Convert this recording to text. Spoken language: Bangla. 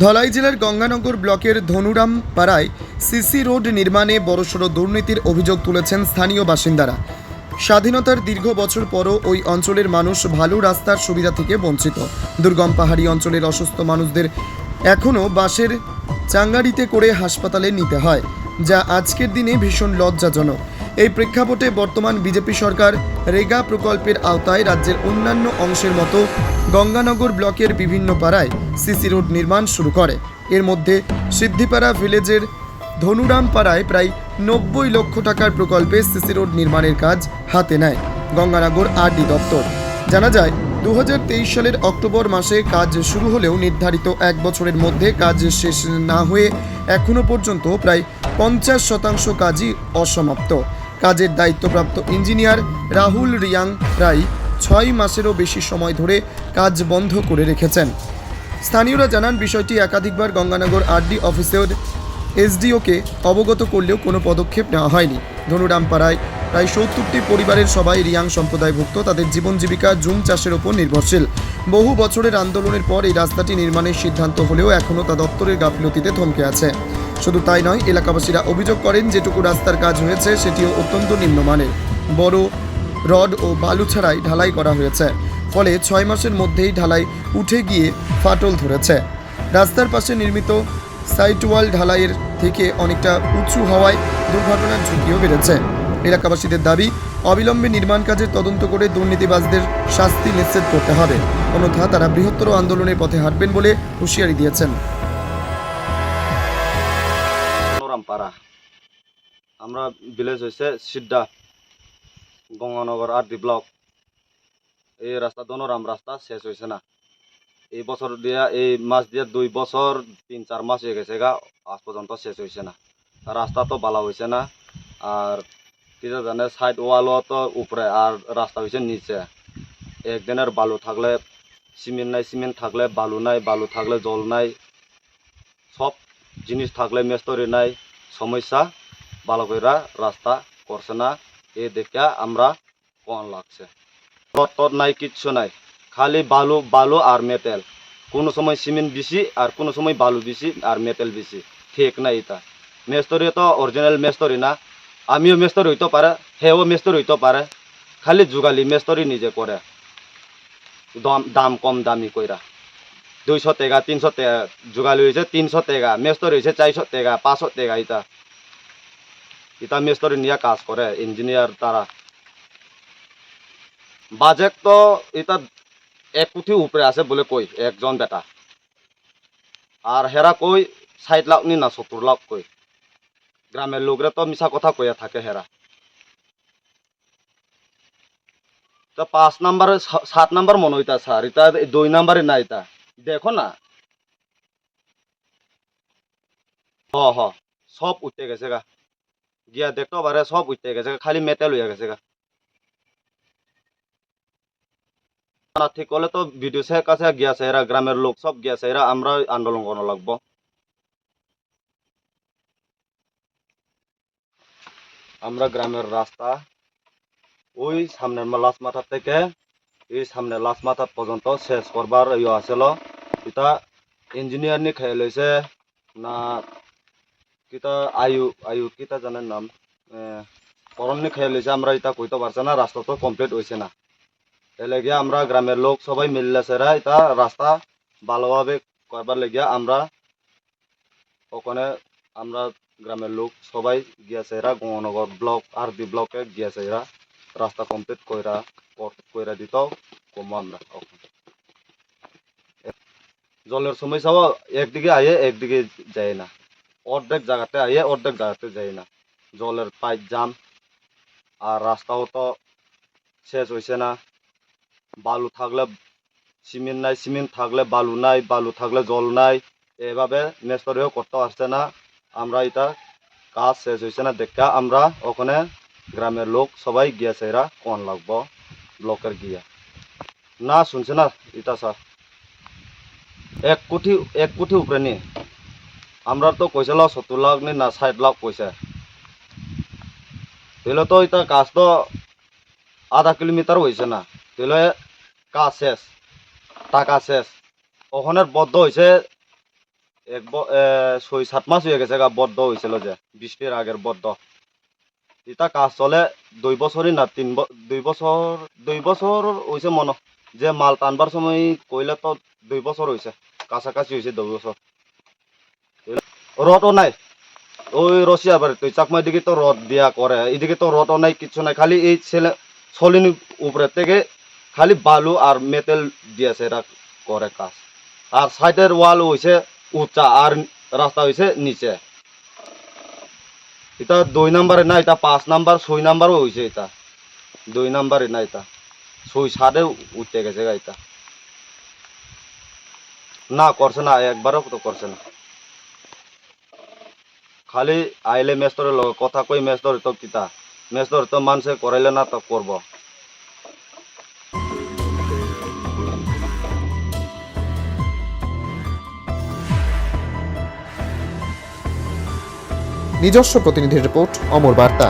ধলাই জেলার গঙ্গানগর ব্লকের ধনুরাম পাড়ায় সিসি রোড নির্মাণে বড়সড় দুর্নীতির অভিযোগ তুলেছেন স্থানীয় বাসিন্দারা। স্বাধীনতার দীর্ঘ বছর পরও ওই অঞ্চলের মানুষ ভালো রাস্তার সুবিধা থেকে বঞ্চিত। দুর্গম পাহাড়ি অঞ্চলের অসুস্থ মানুষদের এখনও বাসের চাঙ্গাড়িতে করে হাসপাতালে নিতে হয়, যা আজকের দিনে ভীষণ লজ্জাজনক। এই প্রেক্ষাপটে বর্তমান বিজেপি সরকার রেগা প্রকল্পের আওতায় রাজ্যের অন্যান্য অংশের মতো গঙ্গানগর ব্লকের বিভিন্ন পাড়ায় সিসি রোড নির্মাণ শুরু করে। এর মধ্যে সিদ্ধিপাড়া ভিলেজের ধনুরাম পাড়ায় প্রায় নব্বই লক্ষ টাকার প্রকল্পে সিসি রোড নির্মাণের কাজ হাতে নেয় গঙ্গানগর আরডি দপ্তর। জানা যায় দু হাজার তেইশ সালের অক্টোবর মাসে কাজ শুরু হলেও নির্ধারিত এক বছরের মধ্যে কাজ শেষ না হয়ে এখনও পর্যন্ত প্রায় পঞ্চাশ শতাংশ কাজই অসমাপ্ত। কাজের দায়িত্বপ্রাপ্ত ইঞ্জিনিয়ার রাহুল রিয়াং রায় ছয় মাসেরও বেশি সময় ধরে কাজ বন্ধ করে রেখেছেন। স্থানীয়রা জানান, বিষয়টি একাধিকবার গঙ্গানগর আরডি অফিসের এসডিওকে অবগত করলেও কোনো পদক্ষেপ নেওয়া হয়নি। ধনুরামপাড়ায় প্রায় সত্তরটি পরিবারের সবাই রিয়াং সম্প্রদায়ভুক্ত, তাদের জীবন জীবিকা জুম চাষের ওপর নির্ভরশীল। বহু বছরের আন্দোলনের পর এই রাস্তাটি নির্মাণের সিদ্ধান্ত হলেও এখনও তা দপ্তরের গাফিলতিতে থমকে আছে। শুধু তাই নয়, এলাকাবাসীরা অভিযোগ করেন যেটুকু রাস্তার কাজ হয়েছে সেটিও অত্যন্ত নিম্নমানের। বড় রড ও বালু ছাড়াই ঢালাই করা হয়েছে। ফলে ছয় মাসের মধ্যেই ঢালাই উঠে গিয়ে ফাটল ধরেছে। রাস্তার পাশে নির্মিত সাইট ওয়াল ঢালাইয়ের থেকে অনেকটা উঁচু হওয়ায় দুর্ঘটনার ঝুঁকিও বেড়েছে। এলাকাবাসীদের দাবি, অবিলম্বে নির্মাণ কাজের তদন্ত করে দুর্নীতিবাজদের শাস্তি নিশ্চিত করতে হবে। অন্যথা তারা বৃহত্তর আন্দোলনের পথে হাঁটবেন বলে হুঁশিয়ারি দিয়েছেন। পাড়া। আমরা ভিলেজ হয়েছে সিড্ডা, গঙ্গানগর আর ডি ব্লক। এই রাস্তা দনোরাম রাস্তা শেষ হয়েছে না। এই বছর দিয়া, এই মাস দিয়ে দুই বছর, তিন চার মাস হয়ে গেছে গা, আজ পর্যন্ত শেষ হয়েছে না। রাস্তা তো ভালো হয়েছে না, আর কিটা জানে সাইড ওয়ালও তো উপরে, আর রাস্তা হয়েছে নিচে। একদিনের বালু থাকলে সিমেন্ট নাই, সিমেন্ট থাকলে বালু নাই, বালু থাকলে জল নাই। সব জিনিস থাকলে মেস্তরি নাই। সমস্যা ভালো কইরা রাস্তা করছে না। এ দেখে আমরা কন লাগছে? রত্তর নাই, কিচ্ছু নাই। খালি বালু বালু আর মেটেল। কোনো সময় সিমেন্ট বেশি আর কোনো সময় বালু বেশি আর মেটেল বেশি ঠিক না এটা। মেস্তরি তো অরিজিনাল মেস্তরি না। আমিও মেস্তরি হইতে পারে, হেও মেস্তরি হইতে পারে। খালি যুগালি মেস্তরি নিজে করে। দাম কম দামি কইরা। দুইশো টাকা, তিনশো টাকা যোগালি হয়েছে, তিনশো টাকা, মেস্তরি হয়েছে, চারশো টাকা, পাঁচশো টাকা ইটা ইটা মেস্তরি নিয়ে কাজ করে, ইঞ্জিনিয়ার তারা। বাজেট তো এটা এক কোটি উপরে আছে বলে কই, একজন বেটা। আর হেরা কই ষাট লাখ নি না, সত্তর লাখ কই। গ্রামের লোকরা তো মিশা কথা কইয়া থাকে হেরা। তো পাঁচ নাম্বার সাত নাম্বার মনে হইতা স্যার এটা দুই নাম্বারে না এটা। দেখো না। হ হ, সব উঠতে গেছে গা। গিয়া দেখতে পারে সব উঠতে গেছে খালি মেটেল হয়ে গেছে গা। ঠিক হলে তো ভিডিও সে কাছে গিয়াছে এরা গ্রামের লোক, সব গিয়াছে এরা আমরা আন্দোলন করা লাগবো। আমরা গ্রামের রাস্তা, ওই সামনের লাশ মাথা থেকে এই সামনে লাশ মাথা পর্যন্ত শেষ করবার ইয়ে আছিল। এটা ইঞ্জিনিয়ার নি খেয়ে লইছে না কিতা আয়ু আয়ু কিতা জানেন নাম? করণ নি খেয়ে লইছে আমরা এটা কইতে পারছে না রাস্তা তো কমপ্লিট হয়েছে না। এলে গিয়া আমরা গ্রামের লোক সবাই মিললেছে এটা রাস্তা ভালোভাবে করবার লেগিয়া আমরা ওখানে আমরা গ্রামের লোক সবাই গিয়েছে এরা গঙ্গনগর ব্লক আর বি ব্লকে গিয়েছে এরা রাস্তা কমপ্লিট কইরা কইরা দিত কম আমরা জলের সমস্যাও একদিকে আয়ে একদিকে যায় না। অর্ধেক জায়গাতে আয়ে অর্ধেক জায়গাতে যায় না। জলের পাইপ জাম, আর রাস্তাও তো শেষ হয়েছে না। বালু থাকলে সিমেন্ট নাই, সিমেন্ট থাকলে বালু নাই, বালু থাকলে জল নাই। এভাবে মেস্তরিও করতে পারছে না। আমরা এটা কাজ শেষ হয়েছে না, দেখা আমরা ওখানে গ্রামের লোক সবাই গিয়েছে এরা কোন লাগবো? ব্লকের গিয়া। না শুনছে না এটা স্যার। এক কোটি এক কোটি উপরে নি। আমরা তো কইছিল সত্তর লাখ নি না ষাট লাখ তাহলে তো এটা কাজ তো আধা কিলোমিটার হয়েছে না। তাহলে কাজ শেষ, টাকা শেষ। ওখানে বদ্ধ হয়েছে এক ছয় সাত মাস হয়ে গেছে বদ্ধ হয়েছিল যে, বৃষ্টির আগের বদ্ধ। এটা কাজ চলে দুই বছরই না তিন দুই বছর দুই বছর হয়েছে মনে। যে মাল টানবার সময় কইলে তো দুই বছর হয়েছে কাছাকাছি হয়েছে দুই বছর রডও নাই। ওই রশিয়া বাড়ি তুই চাকমার দিকে তো রড দিয়া করে এদিকে তো রডও নাই কিছু নাই। খালি এই ছেলে সলিনি উপরে থেকে খালি বালু আর মেটেল দিয়েছে এরা করে কাজ। আর সাইডের ওয়াল হয়েছে উঁচা আর রাস্তা হয়েছে নিচে। এটা দুই নাম্বারে না, এটা পাঁচ নাম্বার, ছয় নাম্বারও হয়েছে এটা। দুই নাম্বারে না এটা। ছয় সাতে উঠতে গেছে গা এটা। না, করছে না, একবারও তো করছে না। খালি আইলে মেস্তরের লগে, কথা কই মেস্তর তো কিতা? মেস্তর তো মানুষে করাইলে না তো করব। নিজস্ব প্রতিনিধির রিপোর্ট অমর বার্তা।